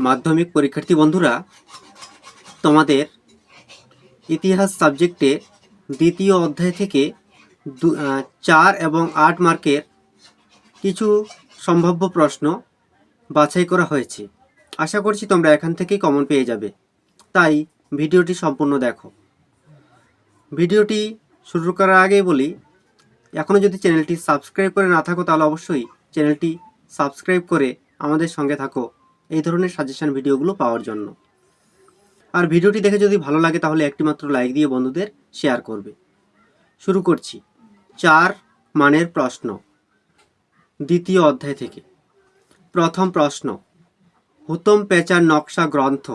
মাধ্যমিক পরীক্ষার্থী বন্ধুরা, তোমাদের ইতিহাস সাবজেক্টে দ্বিতীয় অধ্যায় থেকে দু- চার এবং আট মার্কের কিছু সম্ভাব্য প্রশ্ন বাছাই করা হয়েছে। আশা করছি তোমরা এখান থেকেই কমন পেয়ে যাবে। তাই ভিডিওটি সম্পূর্ণ দেখো। ভিডিওটি শুরু করার আগেই বলি এখনও যদি চ্যানেলটি সাবস্ক্রাইব করে না থাকো, তাহলে অবশ্যই চ্যানেলটি সাবস্ক্রাইব করে আমাদের সঙ্গে থাকো। এই ধরনের সাজেশন ভিডিওগুলো পাওয়ার জন্য। আর ভিডিওটি দেখে যদি ভালো লাগে, তাহলে একটিমাত্র লাইক দিয়ে বন্ধুদের শেয়ার করবে। শুরু করছি। চার মানের প্রশ্ন। দ্বিতীয় অধ্যায় থেকে। প্রথম প্রশ্ন। হুতম পেচার নকশা গ্রন্থ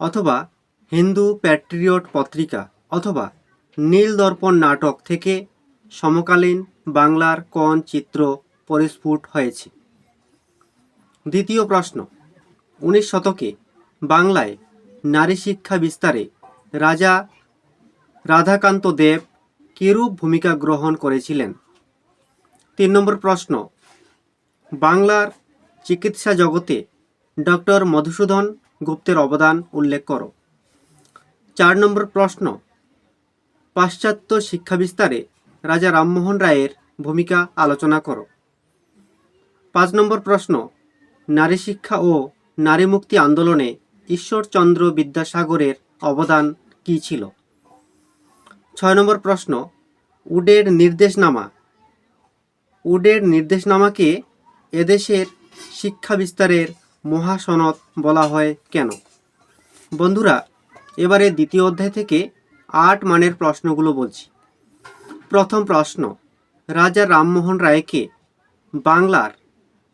অথবা হিন্দু প্যাট্রিয়ট পত্রিকা অথবা নীল দর্পণ নাটক থেকে সমকালীন বাংলার কোন চিত্র পরিস্ফুট হয়েছে? দ্বিতীয় প্রশ্ন। উনিশ শতকে বাংলায় নারী শিক্ষা বিস্তারে রাজা রাধাকান্ত দেব কিরূপ ভূমিকা গ্রহণ করেছিলেন? তিন নম্বর প্রশ্ন। বাংলার চিকিৎসা জগতে ডক্টর মধুসূদন গুপ্তের অবদান উল্লেখ করো। চার নম্বর প্রশ্ন। পাশ্চাত্য শিক্ষা বিস্তারে রাজা রামমোহন রায়ের ভূমিকা আলোচনা করো। পাঁচ নম্বর প্রশ্ন। নারী শিক্ষা ও নারী মুক্তি আন্দোলনে ঈশ্বরচন্দ্র বিদ্যাসাগরের অবদান কী ছিল? ছয় নম্বর প্রশ্ন, উডের নির্দেশনামা। উডের নির্দেশনামাকে এদেশের শিক্ষা বিস্তারের মহাসনদ বলা হয় কেন? বন্ধুরা, এবারে দ্বিতীয় অধ্যায় থেকে আট মানের প্রশ্নগুলো বলছি। প্রথম প্রশ্ন, রাজা রামমোহন রায়কে বাংলার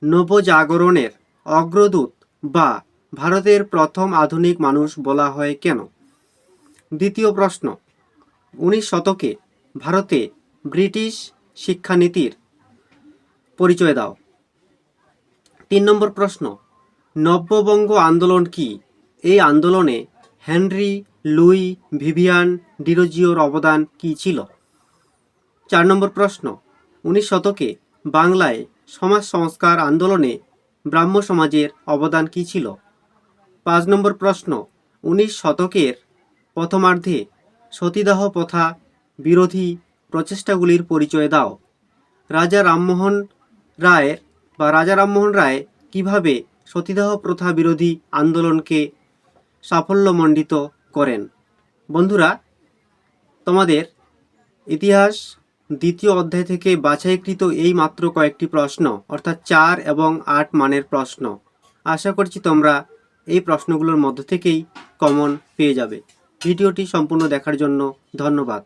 নবজাগরণের অগ্রদূত বা ভারতের প্রথম আধুনিক মানুষ বলা হয় কেন? দ্বিতীয় প্রশ্ন, উনিশ শতকে ভারতে ব্রিটিশ শিক্ষানীতির পরিচয় দাও। তিন নম্বর প্রশ্ন, নব্যবঙ্গ আন্দোলন কি? এই আন্দোলনে হেনরি লুই ভিভিয়ান ডিরোজিওর অবদান কী ছিল? চার নম্বর প্রশ্ন, উনিশ শতকে বাংলায় সমাজ সংস্কার আন্দোলনে ব্রাহ্ম সমাজের অবদান কী ছিল? পাঁচ নম্বর প্রশ্ন, উনিশ শতকের প্রথমার্ধে সতীদাহ প্রথা বিরোধী প্রচেষ্টাগুলির পরিচয় দাও। রাজা রামমোহন রায়ের বা রাজা রামমোহন রায় কীভাবে সতীদাহ প্রথা বিরোধী আন্দোলনকে সাফল্যমণ্ডিত করেন? বন্ধুরা, তোমাদের ইতিহাস দ্বিতীয় অধ্যায় থেকে বাছাইকৃত এই মাত্র কয়েকটি প্রশ্ন, অর্থাৎ চার এবং আট মানের প্রশ্ন। আশা করছি তোমরা এই প্রশ্নগুলোর মধ্য থেকেই কমন পেয়ে যাবে। ভিডিওটি সম্পূর্ণ দেখার জন্য ধন্যবাদ।